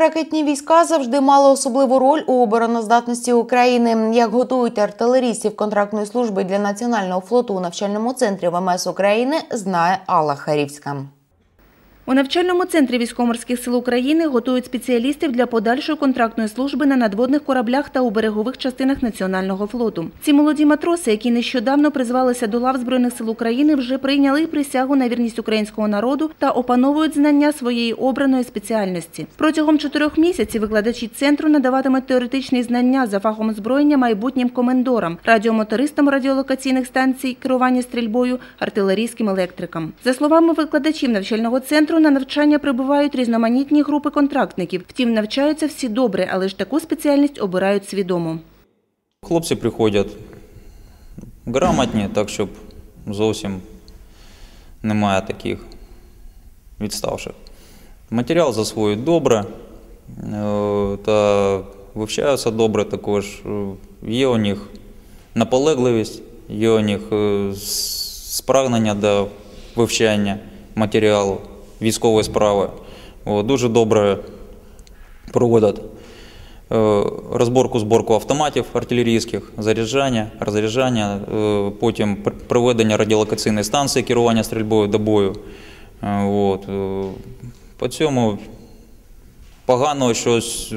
ракетні війська завжди мали особливу роль у обороноздатності України. Як готують артилерістів контрактної служби для національного флоту у навчальному центрі ВМС України, знає Алла Харівська. У навчальному центрі військово-морських сил України готують спеціалістів для подальшої контрактної служби на надводних кораблях та у берегових частинах Національного флоту. Ці молоді матроси, які нещодавно призвалися до лав Збройних сил України, вже прийняли присягу на вірність українського народу та опановують знання своєї обраної спеціальності. Протягом чотирьох місяців викладачі центру надаватимуть теоретичні знання за фахом озброєння майбутнім комендорам, радіомотористам радіолокаційних станцій, керування стрільбою, артилерійським електрикам. За словами викладачів навчального центру, на навчання прибувають різноманітні групи контрактників. Втім, навчаються всі добре, але ж таку спеціальність обирають свідомо. Хлопці приходять грамотні, так щоб зовсім немає таких відставших. Матеріал засвоюють добре е, та вивчаються добре також. Є у них наполегливість, є у них е, спрагнення до вивчання матеріалу військової справи. Дуже добре проводять е, розборку зборку автоматів артилерійських, заряджання, розряджання, е, потім проведення радіолокаційної станції керування стрільбою до бою. Е, От. По цьому поганого щось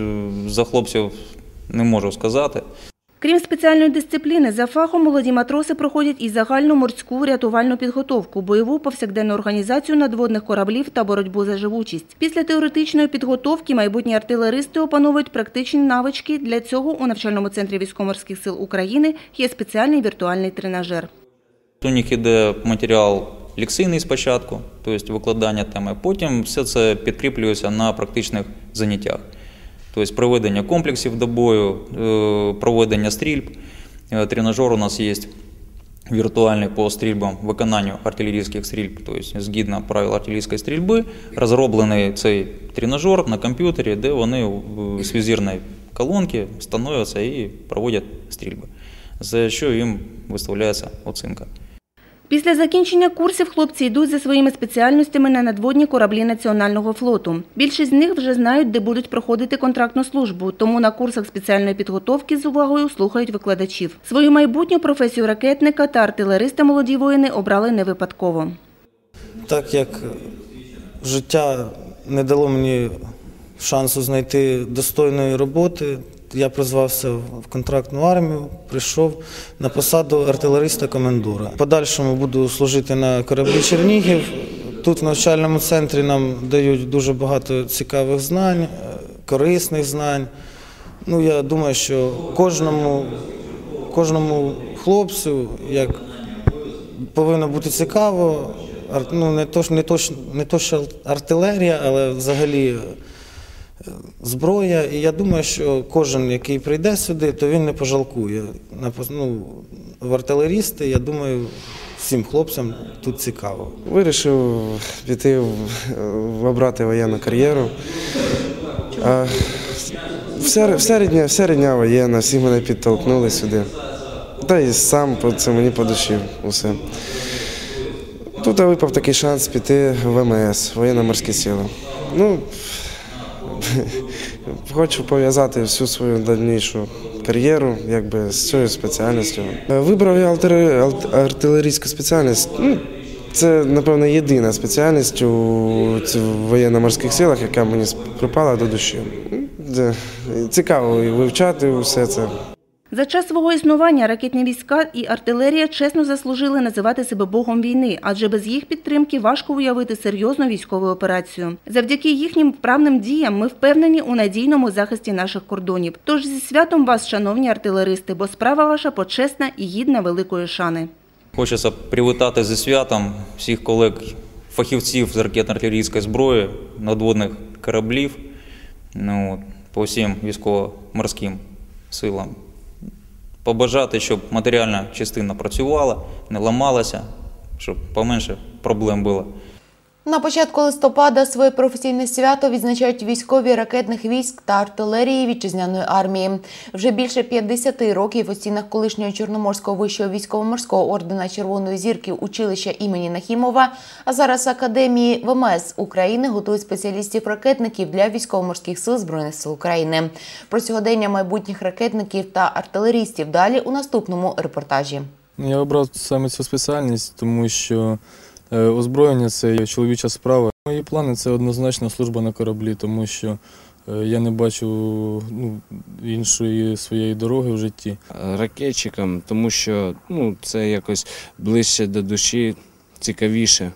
за хлопців не можу сказати. Крім спеціальної дисципліни, за фахом молоді матроси проходять і загальну морську рятувальну підготовку, бойову повсякденну організацію надводних кораблів та боротьбу за живучість. Після теоретичної підготовки майбутні артилеристи опановують практичні навички. Для цього у навчальному центрі військово-морських сил України є спеціальний віртуальний тренажер. У них іде матеріал лекційний спочатку, тобто викладання теми, потім все це підкріплюється на практичних заняттях. Тобто проведення комплексів до бою, е, проведення стрільб. Е, Тренажер у нас є віртуальний по стрільбам, виконанню артилерійських стрільб, тобто згідно правил артилерійської стрільби, розроблений цей тренажер на комп'ютері, де вони з візирної колонки становляться і проводять стрільби, за що їм виставляється оцінка. Після закінчення курсів хлопці йдуть за своїми спеціальностями на надводні кораблі Національного флоту. Більшість з них вже знають, де будуть проходити контрактну службу, тому на курсах спеціальної підготовки з увагою слухають викладачів. Свою майбутню професію ракетника та артилериста молоді воїни обрали не випадково. Так як життя не дало мені шансу знайти достойної роботи, я призвався в контрактну армію, прийшов на посаду артилериста-комендура. Подальшому буду служити на кораблі Чернігів. Тут в навчальному центрі нам дають дуже багато цікавих знань, е, корисних знань. Ну, я думаю, що кожному, кожному хлопцю, як повинно бути цікаво. Ну, не то, не, то, не то, що артилерія, але взагалі зброя. І я думаю, що кожен, який прийде сюди, то він не пожалкує. Ну, в артилерісти, я думаю, всім хлопцям тут цікаво. Вирішив піти в, обрати воєнну кар'єру. Вся, вся, рідня, воєнна, всі мене підтолкнули сюди. Та і сам це мені по душі усе. Тут випав такий шанс піти в ВМС, воєнно-морські сили. Ну, хочу пов'язати всю свою дальнішу кар'єру якби, з цією спеціальністю. Е, Вибрав я артилерійську спеціальність. Ну, це, напевно, єдина спеціальність у воєнно-морських силах, яка мені припала до душі. Цікаво вивчати все це. За час свого існування ракетні війська і артилерія чесно заслужили називати себе богом війни, адже без їх підтримки важко уявити серйозну військову операцію. Завдяки їхнім вправним діям ми впевнені у надійному захисті наших кордонів. Тож зі святом вас, шановні артилеристи, бо справа ваша почесна і гідна великої шани. Хочеться привітати зі святом всіх колег, фахівців з ракетно-артилерійської зброї, надводних кораблів, ну, по всім військово-морським силам. Побажати, щоб матеріальна частина працювала, не ламалася, щоб поменше проблем було. На початку листопада своє професійне свято відзначають військові ракетних військ та артилерії вітчизняної армії. Вже більше 50 років у стінах колишнього Чорноморського вищого військово-морського ордена Червоної зірки училища імені Нахімова, а зараз Академії ВМС України готують спеціалістів-ракетників для військово-морських сил Збройних сил України. Про сьогодення майбутніх ракетників та артилерістів далі у наступному репортажі. Я обрав саме цю спеціальність, тому що озброєння це чоловіча справа. Мої плани це однозначно служба на кораблі, тому що е, я не бачу ну, іншої своєї дороги в житті. ракетчиком, тому що ну, це якось ближче до душі, цікавіше.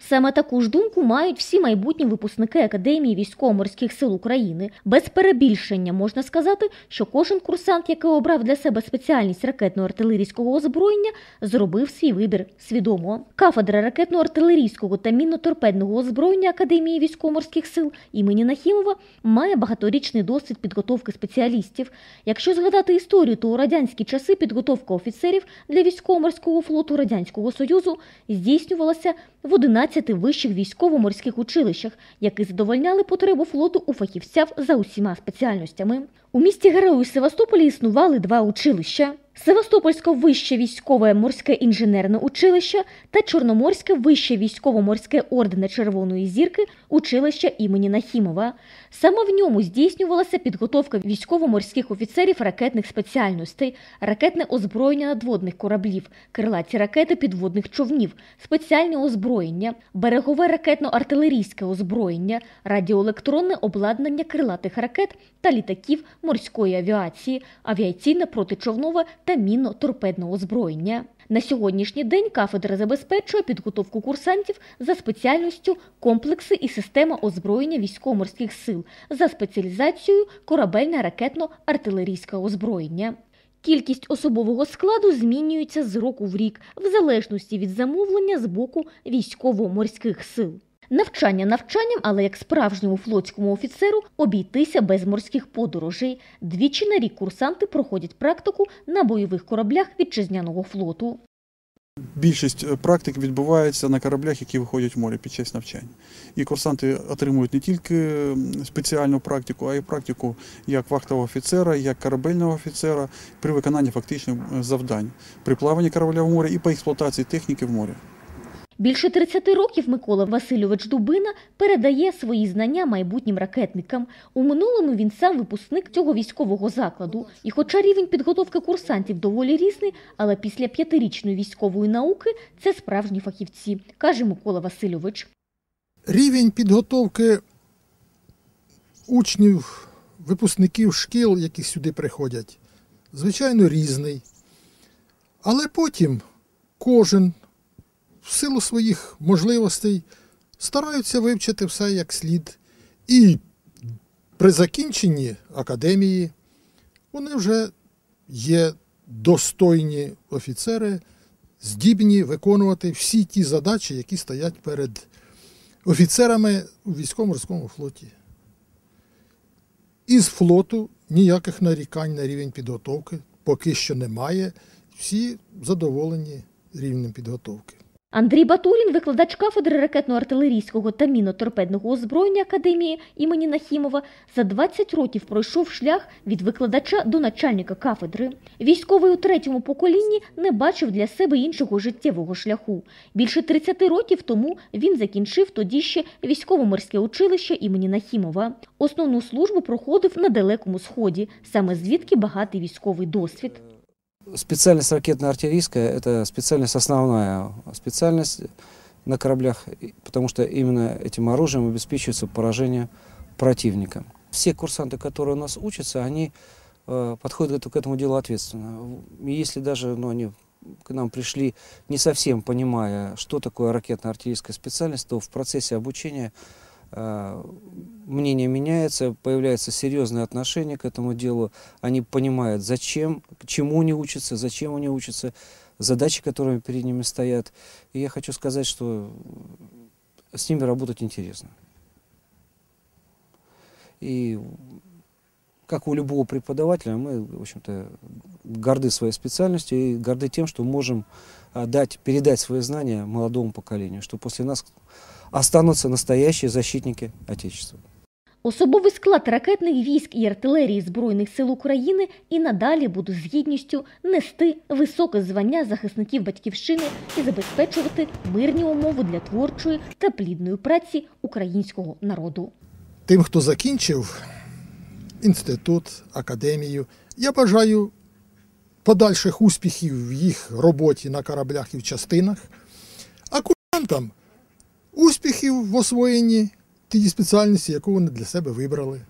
Саме таку ж думку мають всі майбутні випускники Академії військово-морських сил України. Без перебільшення можна сказати, що кожен курсант, який обрав для себе спеціальність ракетно-артилерійського озброєння, зробив свій вибір свідомо. Кафедра ракетно-артилерійського та мінно-торпедного озброєння Академії військово-морських сил імені Нахімова має багаторічний досвід підготовки спеціалістів. Якщо згадати історію, то у радянські часи підготовка офіцерів для військово-морського флоту Радянського Союзу здійснювалася в 11 вищих військово-морських училищах, які задовольняли потребу флоту у фахівцях за усіма спеціальностями. У місті Герою Севастополі існували два училища. Севастопольське вище військове морське інженерне училище та Чорноморське вище військово-морське ордена Червоної зірки училище імені Нахімова. Саме в ньому здійснювалася підготовка військово-морських офіцерів ракетних спеціальностей, ракетне озброєння надводних кораблів, крилаті ракети підводних човнів, спеціальне озброєння, берегове ракетно-артилерійське озброєння, радіоелектронне обладнання крилатих ракет та літаків морської авіації, авіаційне протичовнове та мінно-торпедне озброєння. На сьогоднішній день кафедра забезпечує підготовку курсантів за спеціальністю комплекси і система озброєння військово-морських сил за спеціалізацією корабельне ракетно-артилерійське озброєння. Кількість особового складу змінюється з року в рік в залежності від замовлення з боку військово-морських сил. Навчання навчанням, але як справжньому флотському офіцеру обійтися без морських подорожей. Двічі на рік курсанти проходять практику на бойових кораблях вітчизняного флоту. Більшість е, практик відбувається на кораблях, які виходять в море під час навчання. І курсанти отримують не тільки спеціальну практику, а й практику як вахтового офіцера, як корабельного офіцера при виконанні фактичних завдань при плаванні корабля в морі і по експлуатації техніки в морі. Більше 30 років Микола Васильович Дубина передає свої знання майбутнім ракетникам. У минулому він сам випускник цього військового закладу. І хоча рівень підготовки курсантів доволі різний, але після п'ятирічної військової науки це справжні фахівці, каже Микола Васильович. Рівень підготовки учнів, випускників шкіл, які сюди приходять, звичайно, різний. Але потім кожен в силу своїх можливостей стараються вивчити все як слід. І при закінченні академії вони вже є достойні офіцери, здібні виконувати всі ті задачі, які стоять перед офіцерами у військово-морському флоті. Із флоту ніяких нарікань на рівень підготовки поки що немає. Всі задоволені рівнем підготовки. Андрій Батурін, викладач кафедри ракетно-артилерійського та мінно-торпедного озброєння Академії імені Нахімова, за 20 років пройшов шлях від викладача до начальника кафедри. Військовий у третьому поколінні не бачив для себе іншого життєвого шляху. Більше 30 років тому він закінчив тоді ще військово-морське училище імені Нахімова. Основну службу проходив на Далекому Сході, саме звідки багатий військовий досвід. Специальность ракетно-артиллерийская – это специальность основная специальность на кораблях, потому что именно этим оружием обеспечивается поражение противника. Все курсанты, которые у нас учатся, они э, подходят к этому делу ответственно. Если даже ну, они к нам пришли, не совсем понимая, что такое ракетно-артиллерийская специальность, то в процессе обучения мнение меняется, появляется серьезное отношение к этому делу. Они понимают, зачем, к чему они учатся, зачем они учатся, задачи, которые перед ними стоят. И я хочу сказать, что с ними работать интересно. И как у любого преподавателя, мы, в общем-то, горды своей специальностью и горды тем, что можем а, дать, передать свои знания молодому поколению, что после нас останутся настоящие защитники Отечества. Особовий склад ракетних військ і артилерії Збройних сил України і надалі буде з гідністю нести високе звання захисників батьківщини і забезпечувати мирні умови для творчої та плідної праці українського народу. Тим, хто закінчив інститут, академію, я бажаю подальших успіхів в їх роботі на кораблях і в частинах, а курсантам успіхів в освоєнні тієї спеціальності, яку вони для себе вибрали.